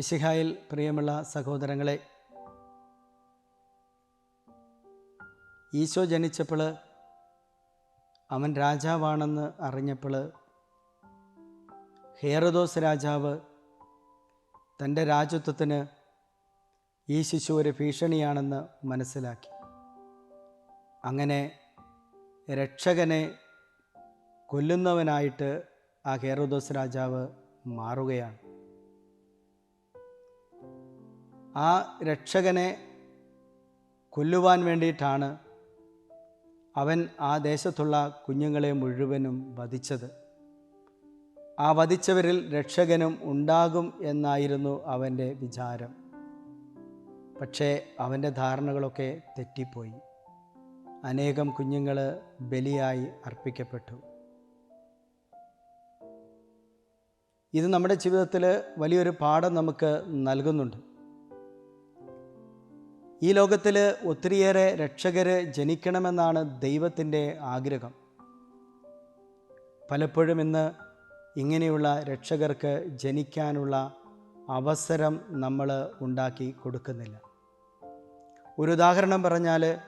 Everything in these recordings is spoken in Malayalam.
വിശിഹായിൽ പ്രിയമുള്ള സഹോദരങ്ങളെ ഈശോ ജനിച്ചപ്പോൾ അവൻ രാജാവാണെന്ന് അറിഞ്ഞപ്പോൾ ഹേറദോസ് രാജാവ് തന്റെ രാജ്യത്വത്തിന് ഈ ശിശു ഒരു ഭീഷണിയാണെന്ന് മനസ്സിലാക്കി. അങ്ങനെ രക്ഷകനെ കൊല്ലുന്നവനായിട്ട് ആ ഹേറോദോസ് രാജാവ് മാറുകയാണ്. ആ രക്ഷകനെ കൊല്ലുവാൻ വേണ്ടിയിട്ടാണ് അവൻ ആ ദേശത്തുള്ള കുഞ്ഞുങ്ങളെ മുഴുവനും വധിച്ചത്. ആ വധിച്ചവരിൽ രക്ഷകനും ഉണ്ടാകും എന്നായിരുന്നു അവന്റെ വിചാരം. പക്ഷേ അവന്റെ ധാരണകളൊക്കെ തെറ്റിപ്പോയി. അനേകം കുഞ്ഞുങ്ങൾ ബലിയായി അർപ്പിക്കപ്പെട്ടു. ഇത് നമ്മുടെ ജീവിതത്തിൽ വലിയൊരു പാഠം നമുക്ക് നൽകുന്നുണ്ട്. ഈ ലോകത്തിൽ ഒത്തിരിയേറെ രക്ഷകർ ജനിക്കണമെന്നാണ് ദൈവത്തിന്റെ ആഗ്രഹം. പലപ്പോഴും ഇന്ന് ഇങ്ങനെയുള്ള രക്ഷകർക്ക് ജനിക്കാനുള്ള അവസരം നമ്മൾ ഉണ്ടാക്കി കൊടുക്കുന്നില്ല. ഒരു ഉദാഹരണം പറഞ്ഞാൽ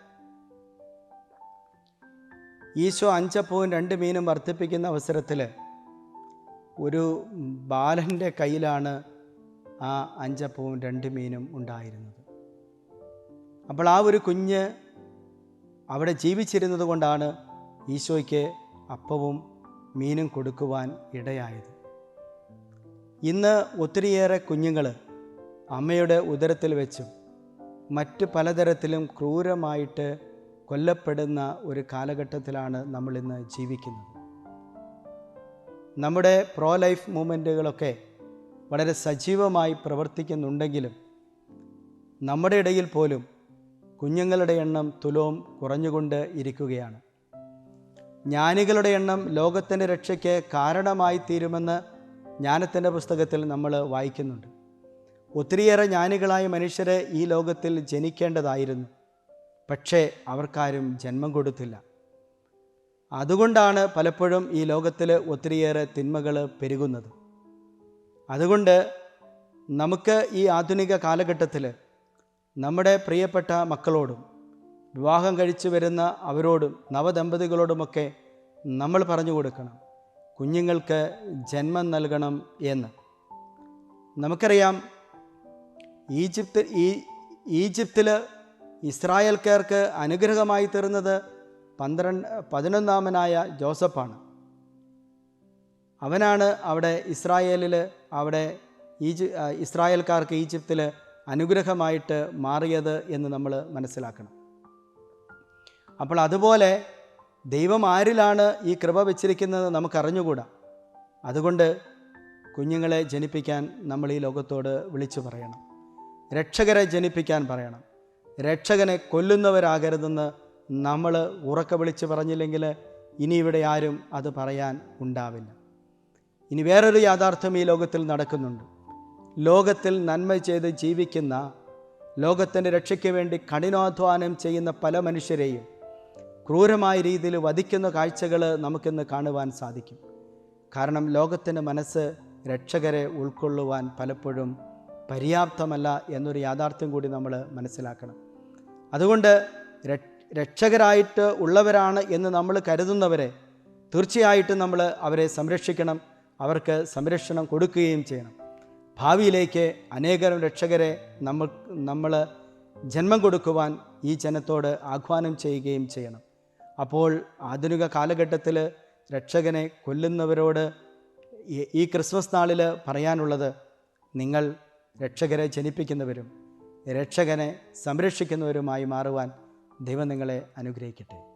ഈശോ അഞ്ചപ്പവും രണ്ട് മീനും വർദ്ധിപ്പിക്കുന്ന അവസരത്തിൽ ഒരു ബാലന്റെ കയ്യിലാണ് ആ അഞ്ചപ്പവും രണ്ട് മീനും ഉണ്ടായിരുന്നത്. അപ്പോൾ ആ ഒരു കുഞ്ഞ് അവിടെ ജീവിച്ചിരുന്നത് കൊണ്ടാണ് ഈശോയ്ക്ക് അപ്പവും മീനും കൊടുക്കുവാൻ ഇടയായത്. ഇന്ന് ഒത്തിരിയേറെ കുഞ്ഞുങ്ങൾ അമ്മയുടെ ഉദരത്തിൽ വെച്ചും മറ്റ് പലതരത്തിലും ക്രൂരമായിട്ട് കൊല്ലപ്പെടുന്ന ഒരു കാലഘട്ടത്തിലാണ് നമ്മളിന്ന് ജീവിക്കുന്നത്. നമ്മുടെ പ്രോ ലൈഫ് മൂവ്മെന്റുകളൊക്കെ വളരെ സജീവമായി പ്രവർത്തിക്കുന്നുണ്ടെങ്കിലും നമ്മുടെ ഇടയിൽ പോലും കുഞ്ഞുങ്ങളുടെ എണ്ണം തുലോം കുറഞ്ഞുകൊണ്ട് ഇരിക്കുകയാണ്. ജ്ഞാനികളുടെ എണ്ണം ലോകത്തിന്റെ രക്ഷയ്ക്ക് കാരണമായി തീരുമെന്ന് ജ്ഞാനത്തിന്റെ പുസ്തകത്തിൽ നമ്മൾ വായിക്കുന്നുണ്ട്. ഒത്തിരിയേറെ ജ്ഞാനികളായ മനുഷ്യരെ ഈ ലോകത്തിൽ ജനിക്കേണ്ടതായിരുന്നു. പക്ഷേ അവർക്കാരും ജന്മം കൊടുത്തില്ല. അതുകൊണ്ടാണ് പലപ്പോഴും ഈ ലോകത്തിൽ ഒത്തിരിയേറെ തിന്മകൾ പെരുകുന്നത്. അതുകൊണ്ട് നമുക്ക് ഈ ആധുനിക കാലഘട്ടത്തിൽ നമ്മുടെ പ്രിയപ്പെട്ട മക്കളോടും വിവാഹം കഴിച്ചു വരുന്ന അവരോടും നവദമ്പതികളോടുമൊക്കെ നമ്മൾ പറഞ്ഞു കൊടുക്കണം. കുഞ്ഞുങ്ങൾക്ക് ജന്മം നൽകണം എന്ന്. നമുക്കറിയാം ഈജിപ്ത് ഈജിപ്തിൽ ഇസ്രായേൽക്കാർക്ക് അനുഗ്രഹമായി തീർന്നത് പന്ത്രണ്ട് പതിനൊന്നാമനായ ജോസഫാണ്. അവനാണ് അവിടെ ഇസ്രായേലിൽ അവിടെ ഈജി ഇസ്രായേൽക്കാർക്ക് ഈജിപ്തിൽ അനുഗ്രഹമായിട്ട് മാറിയത് എന്ന് നമ്മൾ മനസ്സിലാക്കണം. അപ്പോൾ അതുപോലെ ദൈവം ആരിലാണ് ഈ കൃപ വെച്ചിരിക്കുന്നത് നമുക്കറിഞ്ഞുകൂടാ. അതുകൊണ്ട് കുഞ്ഞുങ്ങളെ ജനിപ്പിക്കാൻ നമ്മൾ ഈ ലോകത്തോട് വിളിച്ചു പറയണം. രക്ഷകരെ ജനിപ്പിക്കാൻ പറയണം. രക്ഷകനെ കൊല്ലുന്നവരാകരുതെന്ന് നമ്മൾ ഉറക്ക വിളിച്ച് പറഞ്ഞില്ലെങ്കിൽ ഇനി ഇവിടെ ആരും അത് പറയാൻ ഉണ്ടാവില്ല. ഇനി വേറൊരു യാഥാർത്ഥ്യം ഈ ലോകത്തിൽ നടക്കുന്നുണ്ട്. ലോകത്തിൽ നന്മ ചെയ്ത് ജീവിക്കുന്ന ലോകത്തിന്റെ രക്ഷയ്ക്ക് വേണ്ടി കഠിനാധ്വാനം ചെയ്യുന്ന പല മനുഷ്യരെയും ക്രൂരമായ രീതിയിൽ വധിക്കുന്ന കാഴ്ചകൾ നമുക്കിന്ന് കാണുവാൻ സാധിക്കും. കാരണം ലോകത്തിന്റെ മനസ്സ് രക്ഷകരെ ഉൾക്കൊള്ളുവാൻ പലപ്പോഴും പര്യാപ്തമല്ല എന്നൊരു യാഥാർത്ഥ്യം കൂടി നമ്മൾ മനസ്സിലാക്കണം. അതുകൊണ്ട് രക്ഷകരായിട്ട് ഉള്ളവരാണ് എന്ന് നമ്മൾ കരുതുന്നവരെ തീർച്ചയായിട്ടും നമ്മൾ അവരെ സംരക്ഷിക്കണം. അവർക്ക് സംരക്ഷണം കൊടുക്കുകയും ചെയ്യണം. ഭാവിയിലേക്ക് അനേകം രക്ഷകരെ നമ്മൾ നമ്മൾ ജന്മം കൊടുക്കുവാൻ ഈ ജനത്തോട് ആഹ്വാനം ചെയ്യുകയും ചെയ്യണം. അപ്പോൾ ആധുനിക കാലഘട്ടത്തിൽ രക്ഷകനെ കൊല്ലുന്നവരോട് ഈ ക്രിസ്മസ് നാളിൽ പറയാനുള്ളത് നിങ്ങൾ രക്ഷകരെ ജനിപ്പിക്കുന്നവരും രക്ഷകനെ സംരക്ഷിക്കുന്നവരുമായി മാറുവാൻ ദൈവം നിങ്ങളെ അനുഗ്രഹിക്കട്ടെ.